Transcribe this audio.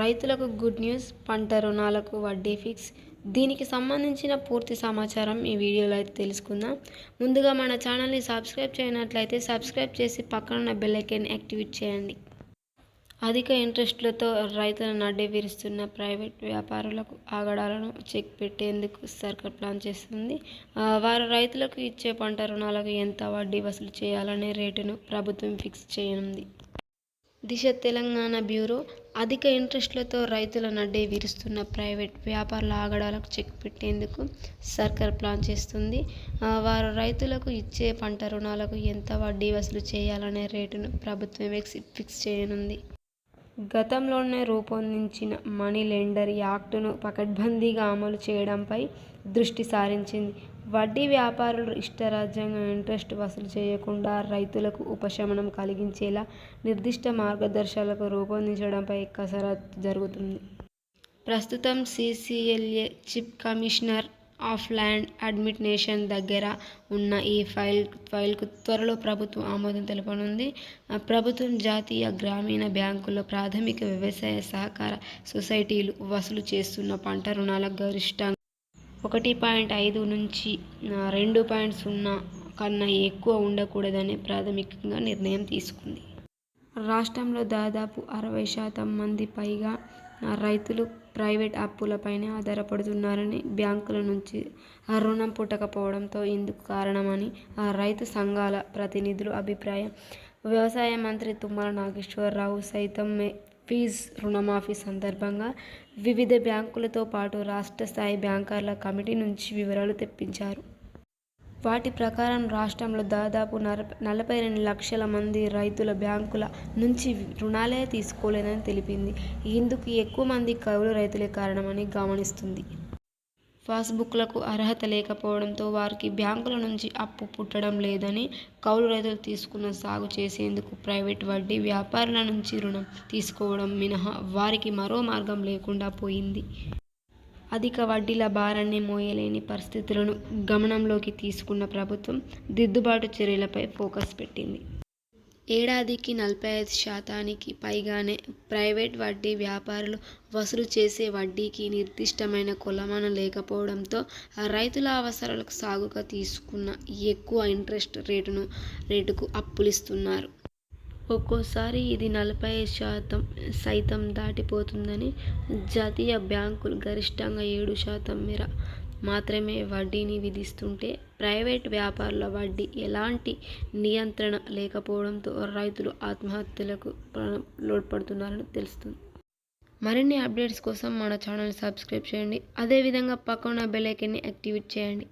రైతులకు good news పంట రుణాలకు వడ్డీ ఫిక్స్. దీనికి సంబంధించిన పూర్తి సమాచారం ఈ వీడియోలో అయితే తెలుసుకుందాం. ముందుగా మన ఛానల్ని సబ్స్క్రైబ్ చేయనట్లయితే సబ్స్క్రైబ్ చేసి పక్కనున్న బెల్లైకెన్ యాక్టివేట్ చేయండి. అధిక ఇంట్రెస్ట్లతో రైతులను నడ్డి విరుస్తున్న ప్రైవేట్ వ్యాపారులకు ఆగడాలను చెక్ పెట్టేందుకు సర్కార్ ప్లాన్ చేస్తుంది. వారు రైతులకు ఇచ్చే పంట రుణాలకు ఎంత వడ్డీ వసూలు చేయాలనే రేటును ప్రభుత్వం ఫిక్స్ చేయనుంది. దిశ తెలంగాణ బ్యూరో అధిక ఇంట్రెస్ట్లతో రైతుల నడ్డే విరుస్తున్న ప్రైవేట్ వ్యాపారుల ఆగడాలకు చెక్ పెట్టేందుకు సర్కార్ ప్లాన్ చేస్తుంది. వారు రైతులకు ఇచ్చే పంట రుణాలకు ఎంత వడ్డీ వసూలు చేయాలనే రేటును ప్రభుత్వం ఫిక్స్ చేయనుంది. గతంలోనే రూపొందించిన మనీ లెండర్ యాక్టును పకడ్బందీగా అమలు చేయడంపై దృష్టి సారించింది. వడ్డీ వ్యాపారులు ఇష్టరాజ్యంగా ఇంట్రెస్ట్ వసూలు చేయకుండా రైతులకు ఉపశమనం కలిగించేలా నిర్దిష్ట మార్గదర్శకాలకు రూపొందించడంపై కసరత్తు జరుగుతుంది. ప్రస్తుతం CCLA chief commissioner of land administration దగ్గర ఉన్న ఈ ఫైల్ ఫైల్కు త్వరలో ప్రభుత్వం ఆమోదం తెలపనుంది. ప్రభుత్వం జాతీయ గ్రామీణ బ్యాంకులో ప్రాథమిక వ్యవసాయ సహకార సొసైటీలు వసూలు చేస్తున్న పంట రుణాల గరిష్టంగా ఒకటి పాయింట్ ఐదు నుంచి రెండు పాయింట్ సున్నా కన్నా ఎక్కువ ఉండకూడదని ప్రాథమికంగా నిర్ణయం తీసుకుంది. రాష్ట్రంలో దాదాపు అరవై శాతం మంది పైగా రైతులు ప్రైవేట్ అప్పులపైనే ఆధారపడుతున్నారని బ్యాంకుల నుంచి ఆ రుణం పుట్టకపోవడంతో ఇందుకు కారణమని ఆ రైతు సంఘాల ప్రతినిధుల అభిప్రాయం. వ్యవసాయ మంత్రి తుమ్మల నాగేశ్వరరావు సైతం మే ఫీజ్ రుణమాఫీ సందర్భంగా వివిధ బ్యాంకులతో పాటు రాష్ట్ర స్థాయి బ్యాంకర్ల కమిటీ నుంచి వివరాలు తెప్పించారు. వాటి ప్రకారం రాష్ట్రంలో దాదాపు నలభై రెండు లక్షల మంది రైతుల బ్యాంకుల నుంచి రుణాలే తీసుకోలేదని తెలిపింది. ఇందుకు ఎక్కువ మంది కౌలు రైతులే కారణమని గమనిస్తుంది. పాస్బుక్లకు అర్హత లేకపోవడంతో వారికి బ్యాంకుల నుంచి అప్పు పుట్టడం లేదని కౌలు రైతులు తీసుకున్న సాగు చేసేందుకు ప్రైవేట్ వడ్డీ వ్యాపారుల నుంచి రుణం తీసుకోవడం మినహా వారికి మరో మార్గం లేకుండా పోయింది. అధిక వడ్డీల భారాన్ని మోయలేని పరిస్థితులను గమనంలోకి తీసుకున్న ప్రభుత్వం దిద్దుబాటు చర్యలపై ఫోకస్ పెట్టింది. ఏడాదికి నలభై ఐదు శాతానికి పైగానే ప్రైవేట్ వడ్డీ వ్యాపారులు వసూలు చేసే వడ్డీకి నిర్దిష్టమైన కొలమానం లేకపోవడంతో రైతుల అవసరాలకు సాగుగా తీసుకున్న ఎక్కువ ఇంట్రెస్ట్ రేటును రేటుకు అప్పులిస్తున్నారు. ఒక్కోసారి ఇది నలభై శాతం సైతం దాటిపోతుందని జాతీయ బ్యాంకులు గరిష్టంగా ఏడు శాతం మేర మాత్రమే వడ్డీని విధిస్తుంటే ప్రైవేట్ వ్యాపారుల వడ్డీ ఎలాంటి నియంత్రణ లేకపోవడంతో రైతులు ఆత్మహత్యలకు లోడ్పడుతున్నారని తెలుస్తుంది. మరిన్ని అప్డేట్స్ కోసం మన ఛానల్ సబ్స్క్రైబ్ చేయండి. అదేవిధంగా పక్కన బెల్ ఐకాన్ని యాక్టివేట్ చేయండి.